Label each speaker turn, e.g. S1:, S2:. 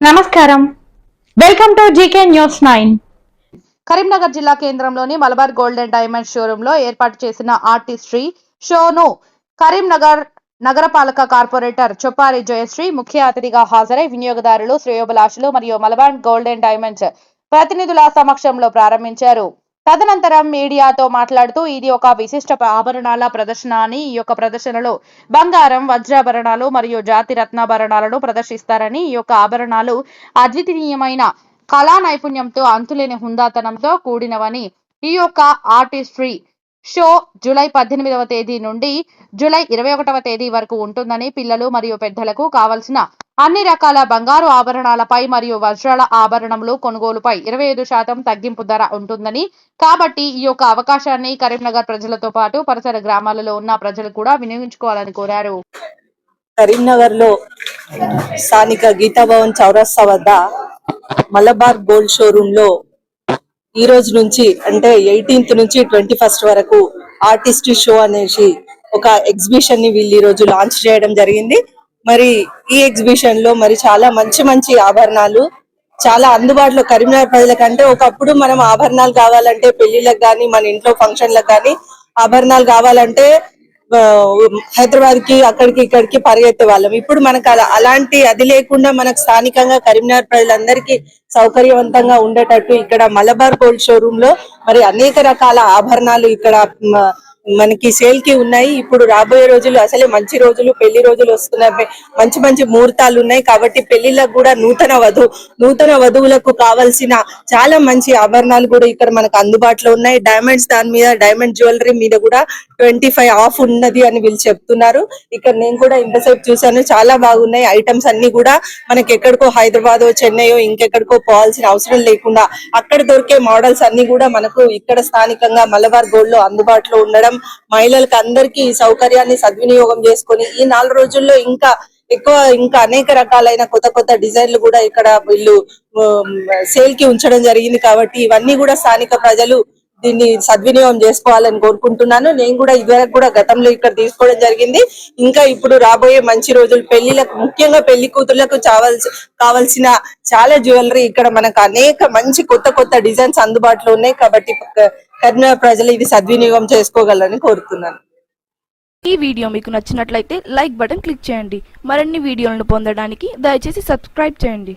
S1: నమస్కారం. Welcome to GK news nine
S2: Karimnagar జిల్లా కేంద్రంలోని మలబార్ గోల్డెన్ డైమండ్ షోరూమ్లో ఏర్పాటు చేసిన ఆర్టిస్ట్రీ షోను కరీంనగర్ నగరపాలక కార్పొరేటర్ చొప్పారి జయశ్రీ ముఖ్య అతిథిగా హాజరై వినియోగదారులు శ్రేయోభిలాషులు మరియు మలబార్ గోల్డెన్ డైమండ్స్ ప్రతినిధుల సమక్షంలో ప్రారంభించారు. తదనంతరం మీడియాతో మాట్లాడుతూ ఇది ఒక విశిష్ట ఆభరణాల ప్రదర్శన అని ఈ యొక్క ప్రదర్శనలో బంగారం వజ్రాభరణాలు మరియు జాతి రత్నాభరణాలను ప్రదర్శిస్తారని ఈ యొక్క ఆభరణాలు అద్వితీయమైన కళా నైపుణ్యంతో అంతులేని హుందాతనంతో కూడినవని ఈ యొక్క ఆర్టిస్ట్రీ షో జూలై పద్దెనిమిదవ తేదీ నుండి జూలై ఇరవై ఒకటవ తేదీ వరకు ఉంటుందని పిల్లలు మరియు పెద్దలకు కావలసిన అన్ని రకాల బంగారు ఆభరణాలపై మరియు వజ్రాల ఆభరణములు కొనుగోలుపై ఇరవై ఐదు శాతం తగ్గింపు ధర ఉంటుందని. కాబట్టి ఈ యొక్క అవకాశాన్ని కరీంనగర్ ప్రజలతో పాటు పరిసర గ్రామాలలో ఉన్న ప్రజలు కూడా వినియోగించుకోవాలని కోరారు.
S3: కరీంనగర్లో స్థానిక గీతాభవన్ చౌరస్తా వద్ద మలబార్ గోల్డ్ షోరూమ్లో ఈ రోజు నుంచి అంటే ఎయిటీన్త్ నుంచి ట్వంటీ ఫస్ట్ వరకు ఆర్టిస్ట్ షో అనేసి ఒక ఎగ్జిబిషన్ని వీళ్ళు ఈ రోజు లాంచ్ చేయడం జరిగింది. మరి ఈ ఎగ్జిబిషన్లో మరి చాలా మంచి మంచి ఆభరణాలు చాలా అందుబాటులో కరీంనగర్ ప్రజలకంటే ఒకప్పుడు మనం ఆభరణాలు కావాలంటే పెళ్ళిళ్ళకి కానీ మన ఇంట్లో ఫంక్షన్లకు కానీ ఆభరణాలు కావాలంటే హైదరాబాద్కి అక్కడికి ఇక్కడికి పరిగెత్తే వాళ్ళం. ఇప్పుడు మనకు అలా అలాంటి అది లేకుండా మనకు స్థానికంగా కరీంనగర్ ప్రజలందరికీ సౌకర్యవంతంగా ఉండేటట్టు ఇక్కడ మలబార్ గోల్డ్ షోరూమ్లో మరి అనేక రకాల ఆభరణాలు ఇక్కడ మనకి సేల్కి ఉన్నాయి. ఇప్పుడు రాబోయే రోజులు అసలే మంచి రోజులు పెళ్ళి రోజులు వస్తున్నాయి మంచి మంచి ముహూర్తాలు ఉన్నాయి కాబట్టి పెళ్ళిళ్ళకు కూడా నూతన వధు నూతన వధువులకు కావాల్సిన చాలా మంచి ఆభరణాలు కూడా ఇక్కడ మనకు అందుబాటులో ఉన్నాయి. డైమండ్స్ దాని మీద డైమండ్ జ్యువెలరీ మీద కూడా ట్వంటీ ఫైవ్ ఆఫ్ ఉన్నది అని వీళ్ళు చెప్తున్నారు. ఇక్కడ నేను కూడా ఇంతసేపు చూసాను చాలా బాగున్నాయి ఐటమ్స్ అన్ని కూడా. మనకి ఎక్కడికో హైదరాబాద్ చెన్నైయో ఇంకెక్కడికో పోవాల్సిన అవసరం లేకుండా అక్కడ దొరికే మోడల్స్ అన్ని కూడా మనకు ఇక్కడ స్థానికంగా మలబార్ గోల్డ్లో అందుబాటులో ఉండడం మహిళలకు అందరికీ ఈ సౌకర్యాన్ని సద్వినియోగం చేసుకొని ఈ నాలుగు రోజుల్లో ఇంకా ఎక్కువ ఇంకా అనేక రకాలైన కొత్త కొత్త డిజైన్లు కూడా ఇక్కడ వీళ్ళు సేల్కి ఉంచడం జరిగింది కాబట్టి ఇవన్నీ కూడా స్థానిక ప్రజలు దీన్ని సద్వినియోగం చేసుకోవాలని కోరుకుంటున్నాను. నేను కూడా ఇదివరకు కూడా గతంలో ఇక్కడ తీసుకోవడం జరిగింది. ఇంకా ఇప్పుడు రాబోయే మంచి రోజులు పెళ్ళిలకు ముఖ్యంగా పెళ్ళి కూతుర్లకు చావాల్సి కావాల్సిన చాలా జ్యువెలరీ ఇక్కడ మనకు అనేక మంచి కొత్త కొత్త డిజైన్స్ అందుబాటులో ఉన్నాయి. కాబట్టి క- కరీంనగర్ ప్రజలు ఇది సద్వినియోగం చేసుకోగలరని కోరుతున్నాను.
S4: ఈ వీడియో మీకు నచ్చినట్లయితే లైక్ బటన్ క్లిక్ చేయండి. మరిన్ని వీడియోలను పొందడానికి దయచేసి సబ్స్క్రైబ్ చేయండి.